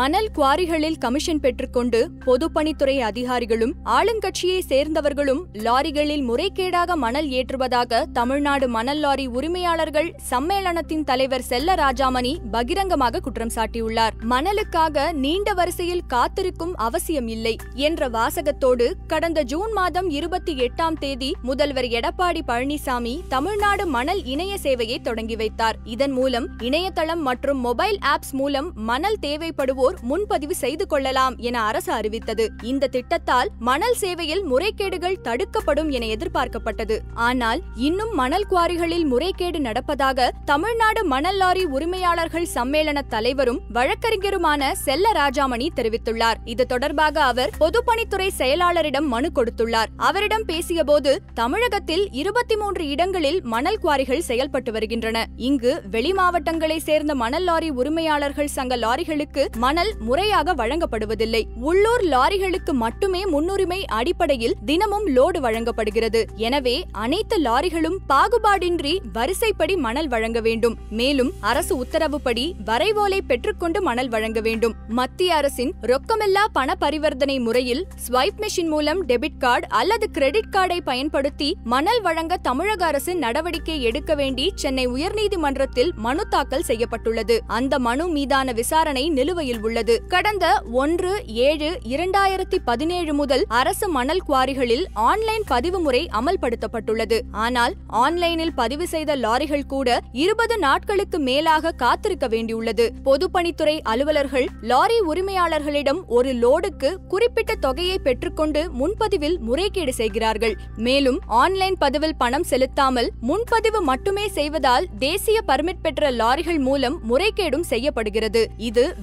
மணல் குவாரிகளில் கமிஷன் பெற்றுக்கொண்டு பொதுப்பணித்துறை அதிகாரிகளும் ஆளுங்கட்சியை சேர்ந்தவர்களும் லாரிகளில் முறைகேடாக மணல் ஏற்றுவதாக தமிழ்நாடு மணல் லாரி உரிமையாளர்கள் சம்மேளனத்தின் தலைவர் செல்ல ராஜாமணி பகிரங்கமாக குற்றம் சாட்டியுள்ளார். மணலுக்காக நீண்ட வரிசையில் காத்திருக்கும் அவசியம் இல்லை என்ற வாசகத்தோடு கடந்த ஜூன் மாதம் இருபத்தி எட்டாம் தேதி முதல்வர் எடப்பாடி பழனிசாமி தமிழ்நாடு மணல் இணைய சேவையை தொடங்கி வைத்தார். இதன் மூலம் இணையதளம் மற்றும் மொபைல் ஆப்ஸ் மூலம் மணல் தேவைப்படுவோர் முன்பதிவு செய்து கொள்ளலாம் என அரசு அறிவித்தது. இந்த திட்டத்தால் மணல் சேவையில் முறைகேடுகள் தடுக்கப்படும் என எதிர்பார்க்கப்பட்டது. ஆனால் இன்னும் மணல் குவாரிகளில் முறைகேடு நடப்பதாக தமிழ்நாடு மணல் லாரி உரிமையாளர்கள் சம்மேளன தலைவரும் வழக்கறிஞருமான செல்ல ராஜாமணி தெரிவித்துள்ளார். இது தொடர்பாக அவர் பொதுப்பணித்துறை செயலாளரிடம் மனு கொடுத்துள்ளார். அவரிடம் பேசியபோது தமிழகத்தில் இருபத்தி மூன்று இடங்களில் மணல் குவாரிகள் செயல்பட்டு வருகின்றன. இங்கு வெளி மாவட்டங்களை சேர்ந்த மணல் லாரி உரிமையாளர்கள் சங்க லாரிகளுக்கு மணல் முறையாக வழங்கப்படுவதில்லை. உள்ளூர் லாரிகளுக்கு மட்டுமே முன்னுரிமை அடிப்படையில் தினமும் லோடு வழங்கப்படுகிறது. எனவே அனைத்து லாரிகளும் பாகுபாடின்றி வரிசைப்படி மணல் வழங்க வேண்டும். மேலும் அரசு உத்தரவுப்படி வரைவோலை பெற்றுக்கொண்டு மணல் வழங்க வேண்டும். மத்திய அரசின் ரொக்கமில்லா பண பரிவர்த்தனை முறையில் ஸ்வைப் மெஷின் மூலம் டெபிட் கார்டு அல்லது கிரெடிட் கார்டை பயன்படுத்தி மணல் வழங்க தமிழக அரசு நடவடிக்கை எடுக்க வேண்டி சென்னை உயர்நீதிமன்றத்தில் மனு தாக்கல் செய்யப்பட்டுள்ளது. அந்த மனு மீதான விசாரணை நிலுவையில் உள்ளது. கடந்த ஒன்று ஏழு இரண்டாயிரத்தி பதினேழு முதல் அரசு மணல் குவாரிகளில் ஆன்லைன் பதிவு முறை அமல்படுத்தப்பட்டுள்ளது. ஆனால் ஆன்லைனில் பதிவு செய்த லாரிகள் கூட இருபது நாட்களுக்கு மேலாக காத்திருக்க வேண்டியுள்ளது. பொதுப்பணித்துறை அலுவலர்கள் லாரி உரிமையாளர்களிடம் ஒரு லோடுக்கு குறிப்பிட்ட தொகையை பெற்றுக்கொண்டு முன்பதிவில் முறைகேடு செய்கிறார்கள். மேலும் ஆன்லைன் பதிவில் பணம் செலுத்தாமல் முன்பதிவு மட்டுமே செய்வதால் தேசிய பர்மிட் பெற்ற லாரிகள் மூலம் முறைகேடும் செய்யப்படுகிறது. இது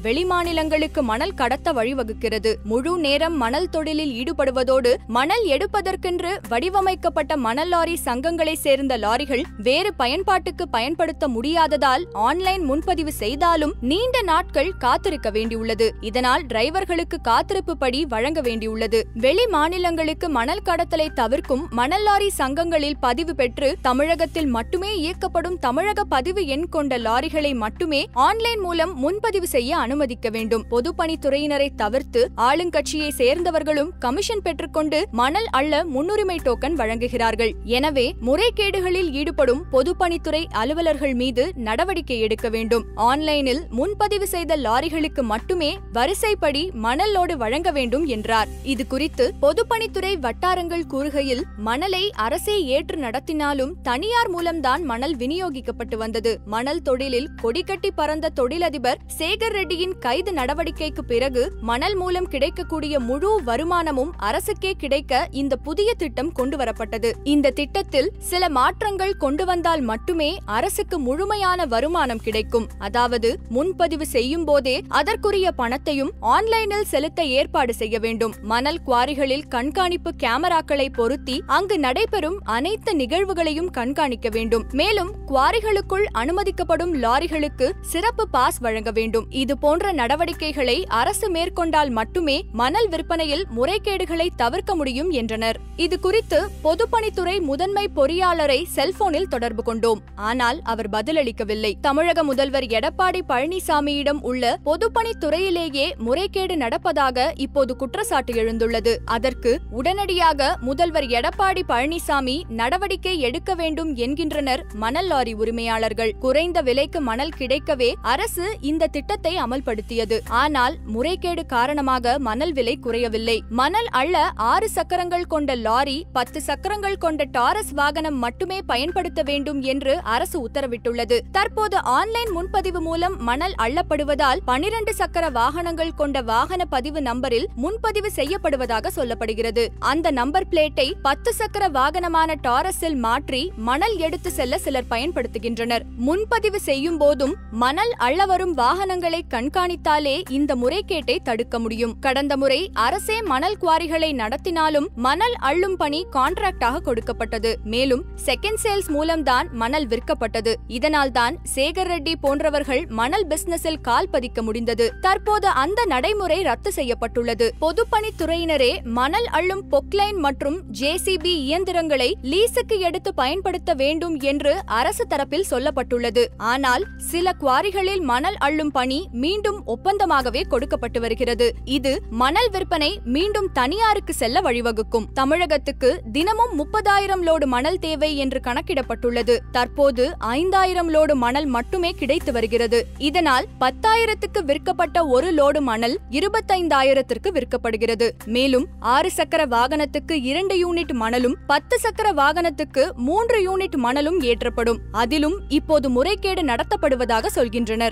மாநிலங்களுக்கு மணல் கடத்த வழிவகுக்கிறது. முழு நேரம் மணல் தொழிலில் ஈடுபடுவதோடு மணல் எடுப்பதற்கென்று வடிவமைக்கப்பட்ட மணல் லாரி சங்கங்களை சேர்ந்த லாரிகள் வேறு பயன்பாட்டுக்கு பயன்படுத்த முடியாததால் ஆன்லைன் முன்பதிவு செய்தாலும் நீண்ட நாட்கள் காத்திருக்க வேண்டியுள்ளது. இதனால் டிரைவர்களுக்கு காத்திருப்பு படி வழங்க வேண்டியுள்ளது. வெளி மாநிலங்களுக்கு மணல் கடத்தலை தவிர்க்கும் மணல் லாரி சங்கங்களில் பதிவு பெற்று தமிழகத்தில் மட்டுமே இயக்கப்படும் தமிழக பதிவு எண் கொண்ட லாரிகளை மட்டுமே ஆன்லைன் மூலம் முன்பதிவு செய்ய அனுமதிக்க வேண்டும். வேண்டும். பொதுப்பணித்துறையினரை தவிர்த்து ஆளுங்கட்சியை சேர்ந்தவர்களும் கமிஷன் பெற்றுக்கொண்டு மணல் அள்ள முன்னுரிமை டோக்கன் வழங்குகிறார்கள். எனவே முறைகேடுகளில் ஈடுபடும் பொதுப்பணித்துறை அலுவலர்கள் மீது நடவடிக்கை எடுக்க வேண்டும். ஆன்லைனில் முன்பதிவு செய்த லாரிகளுக்கு மட்டுமே வரிசைப்படி மணல் லோடு வழங்க வேண்டும் என்றார். இது குறித்து பொதுப்பணித்துறை வட்டாரங்கள் கூறுகையில் மணலை அரசே ஏற்று நடத்தினாலும் தனியார் மூலம்தான் மணல் விநியோகிக்கப்பட்டு வந்தது. மணல் தொழிலில் கொடிகட்டி பறந்த தொழிலதிபர் சேகர் ரெட்டியின் கைது நடவடிக்கைக்கு பிறகு மணல் மூலம் கிடைக்கக்கூடிய முழு வருமானமும் அரசுக்கே கிடைக்க இந்த புதிய திட்டம் கொண்டு வரப்பட்டது இந்த திட்டத்தில் சில மாற்றங்கள் கொண்டு வந்தால் மட்டுமே அரசுக்கு முழுமையான வருமானம் கிடைக்கும். அதாவது முன்பதிவு செய்யும் போதே அதற்குரிய பணத்தையும் ஆன்லைனில் செலுத்த ஏற்பாடு செய்ய வேண்டும். மணல் குவாரிகளில் கண்காணிப்பு கேமராக்களை பொருத்தி அங்கு நடைபெறும் அனைத்து நிகழ்வுகளையும் கண்காணிக்க வேண்டும். மேலும் குவாரிகளுக்குள் அனுமதிக்கப்படும் லாரிகளுக்கு சிறப்பு பாஸ் வழங்க வேண்டும். இது போன்ற நடவடிக்கைகளை அரசு மேற்கொண்டால் மட்டுமே மணல் விற்பனையில் முறைகேடுகளை தவிர்க்க முடியும் என்றனர். இது குறித்து பொதுப்பணித்துறை முதன்மை பொறியாளரை செல்போனில் தொடர்பு கொண்டோம். ஆனால் அவர் பதிலளிக்கவில்லை. தமிழக முதல்வர் எடப்பாடி பழனிசாமியிடம் உள்ள பொதுப்பணித்துறையிலேயே முறைகேடு நடப்பதாக இப்போது குற்றச்சாட்டு எழுந்துள்ளது. அதற்கு உடனடியாக முதல்வர் எடப்பாடி பழனிசாமி நடவடிக்கை எடுக்க வேண்டும் என்கின்றனர் மணல் லாரி உரிமையாளர்கள். குறைந்த விலைக்கு மணல் கிடைக்கவே அரசு இந்த திட்டத்தை அமல்படுத்தியது. ஆனால் முறைகேடு காரணமாக மணல் விலை குறையவில்லை. மணல் அள்ள ஆறு சக்கரங்கள் கொண்ட லாரி பத்து சக்கரங்கள் கொண்ட டாரஸ் வாகனம் மட்டுமே பயன்படுத்த வேண்டும் என்று அரசு உத்தரவிட்டுள்ளது. தற்போது ஆன்லைன் முன்பதிவு மூலம் மணல் அள்ளப்படுவதால் பனிரண்டு சக்கர வாகனங்கள் கொண்ட வாகன பதிவு நம்பரில் முன்பதிவு செய்யப்படுவதாக சொல்லப்படுகிறது. அந்த நம்பர் பிளேட்டை பத்து சக்கர வாகனமான டாரஸில் மாற்றி மணல் எடுத்து செல்ல சிலர் பயன்படுத்துகின்றனர். முன்பதிவு செய்யும் போதும் மணல் அள்ள வரும் வாகனங்களை கண்காணித்தார் இந்த முறைகேட்டை தடுக்க முடியும். கடந்த முறை அரசே மணல் குவாரிகளை நடத்தினாலும் மணல் அள்ளும் பணி கான்ட்ராக்டாக கொடுக்கப்பட்டது. மேலும் செகண்ட் சேல்ஸ் மூலம்தான் மணல் விற்கப்பட்டது. இதனால்தான் சேகர் ரெட்டி போன்றவர்கள் மணல் பிசினஸில் கால் பதிக்க முடிந்தது. தற்போது அந்த நடைமுறை ரத்து செய்யப்பட்டுள்ளது. பொதுப்பணித்துறையினரே மணல் அள்ளும் பொக்லைன் மற்றும் ஜேசிபி இயந்திரங்களை லீஸுக்கு எடுத்து பயன்படுத்த வேண்டும் என்று அரசு தரப்பில் சொல்லப்பட்டுள்ளது. ஆனால் சில குவாரிகளில் மணல் அள்ளும் பணி மீண்டும் ஒப்பந்தமாகவே கொடுக்கப்பட்டு வருகிறது. இது மணல் விற்பனை மீண்டும் தனியாருக்கு செல்ல வழிவகுக்கும். தமிழகத்துக்கு தினமும் முப்பதாயிரம் லோடு மணல் தேவை என்று கணக்கிடப்பட்டுள்ளது. தற்போது ஐந்தாயிரம் லோடு மணல் மட்டுமே கிடைத்து வருகிறது. இதனால் பத்தாயிரத்துக்கு விற்கப்பட்ட ஒரு லோடு மணல் இருபத்தைந்தாயிரத்திற்கு விற்கப்படுகிறது. மேலும் ஆறு சக்கர வாகனத்துக்கு இரண்டு யூனிட் மணலும் பத்து சக்கர வாகனத்துக்கு மூன்று யூனிட் மணலும் ஏற்றப்படும். அதிலும் இப்போது முறைகேடு நடத்தப்படுவதாக சொல்கின்றனர்.